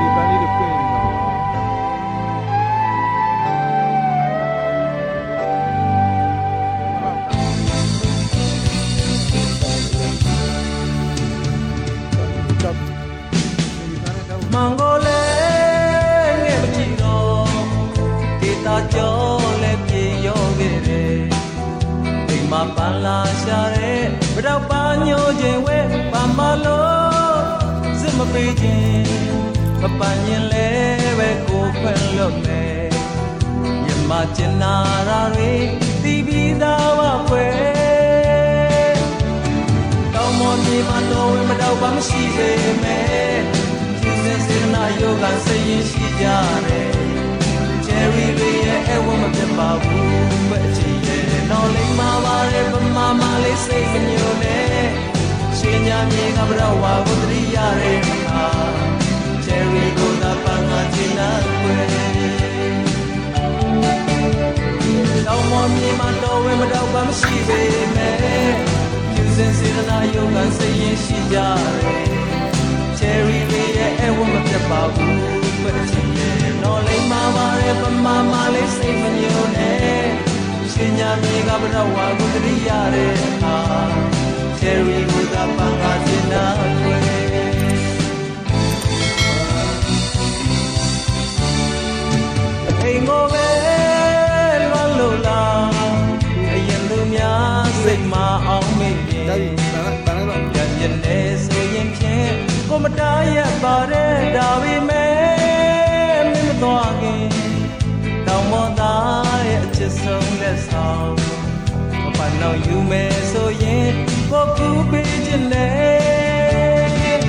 ဒီပန်းလေးတွေပြည့်နေတော့တော့ဒီပန်းလေးတော့မန်ကိုလဲငဲ့မကြည့်တော့ဒေတာကြောလဲပြေရောခဲ့တယ်အိမ်မှာပန်းလာရှာတဲ့ဘတော့ပါညိုခြင်းဝဲပန်းမလို့စစ်မပေးခြင်း မပန်းရင်လဲပဲကိုခွင့်လွတ်မယ်မြမကျင်နာရာတွေတီးပြီးသားပါခွဲတောင်းမောမြေမှာတော်ဝင်မတော့ပါမရှိပေမဲ့ကျင်းစင်စေနာယောဂစိတ်ရင်ရှိကြတယ်ချယ်ရီတွေရဲ့အဝမပြတ်ပါဘူး တောင်းမောမြေမှာတော်ဝင်မတော့ပါမရှိပေမဲ့ကျူစင်စေတနာယောဂစိတ်ရင်ရှိကြတယ်ချယ်ရီလေးရဲ့အဝမပြတ်ပါဘူးပဲချင်ရဲ့တော့လိမ့်မှာပါရဲ့ပမာမလေးစိတ်မညိုနဲ့ရှင်ညာမြေကဘရဝါကိုတရိရတဲ့အခါချယ်ရီကိုသာပန်းကားစင်နာခွဲ စိတ်မအောင်မေ့ရင်ဒါပန်းပန်းတော့ရရင်လဲဆိုရင်ဖြင့်ကိုမတားရပါတဲ့ဒါပေမဲ့မင်းမသွားခင်တောင်မောသားရဲ့အချစ်ဆုံးလက်ဆောင်မပန်းတော့ယူမယ်ဆိုရင်ကိုကူပေးခြင်းနဲ့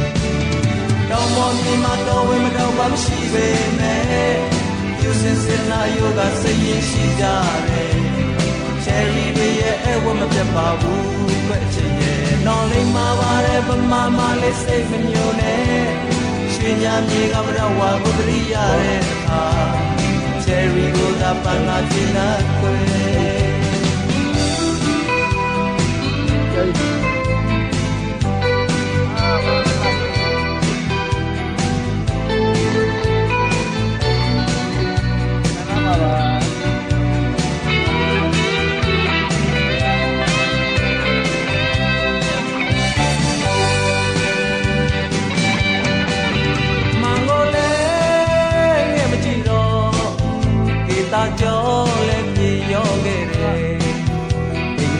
တောင်းမောမြေမှာတော်ဝင်မတော့ပါမရှိပေမဲ့ယူစင်စင်နာယောဂစိတ်ရင်ရှိကြတယ် ချယ်ရီတွေရဲ့အဝမပြတ်ပါဘူးပဲချင်ရဲ့နော်လိမ့်မှာပါတယ်ပမာမလေးစိတ်မညိုနဲ့ရွှေညာမြေကဗရဝါကိုတရိရတဲ့အခါချယ်ရီကိုသာပန်းလာချင်တာခွေအဲ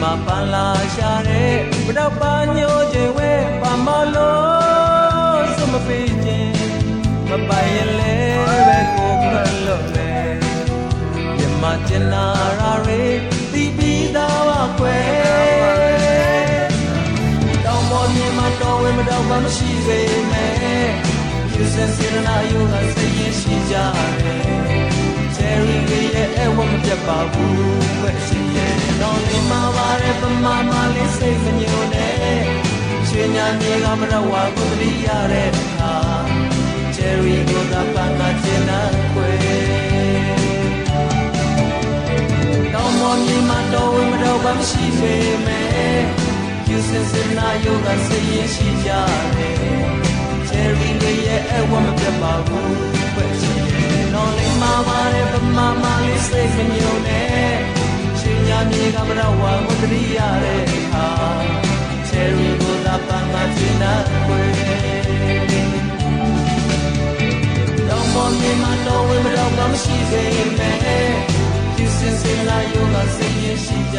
မှာပန်းလာရှာတဲ့ဘတော့ပါညိုခြင်းဝဲပါမလို့စမပေးခြင်းမပိုင်ရင်လဲပဲကိုခွင့်လို့လဲမြမကျင်နာရာတွေတီးပြီးသားပါခွဲတောင်းပေါ်မြင်မှာတော်ဝင်မတော့မှမရှိပေမဲ့ယူစင်စေရနာယောဂစိတ်ရင်ရှိကြတယ်ချယ်ရီလေးရဲ့အဝမပြတ်ပါဘူးပဲရှိရဲ့ တော့ဒီမှာပါတဲ့ပမာမလေးစိတ်မညိုနဲ့ရွှေညာမြေကမရဝါကိုတရိရတဲ့အခါချယ်ရီကိုသာပန်းကကျင်နာခွေတောင်းမောမြေမှာတော်ဝင်မတော့ဘာမရှိပေမဲ့ယူစင်စင်နာယောဂစိတ်ရင်ရှိကြတယ်ချယ်ရီလေးရဲ့အဝမပြတ်ပါဘူးပဲရှိရဲ့နော်လေးမှာပါတယ်ပမာမလေးစိတ်မညိုနဲ့ တေကမရဝဝတရိရတဲ့အခါ Cherry ကိုသာပန်းမချင်နာခွေတော့မောင်မြေမှာတော့ဝေမတော့ကမရှိစေမဲ့ You since in la yoga စင်ရင်ရှိကြ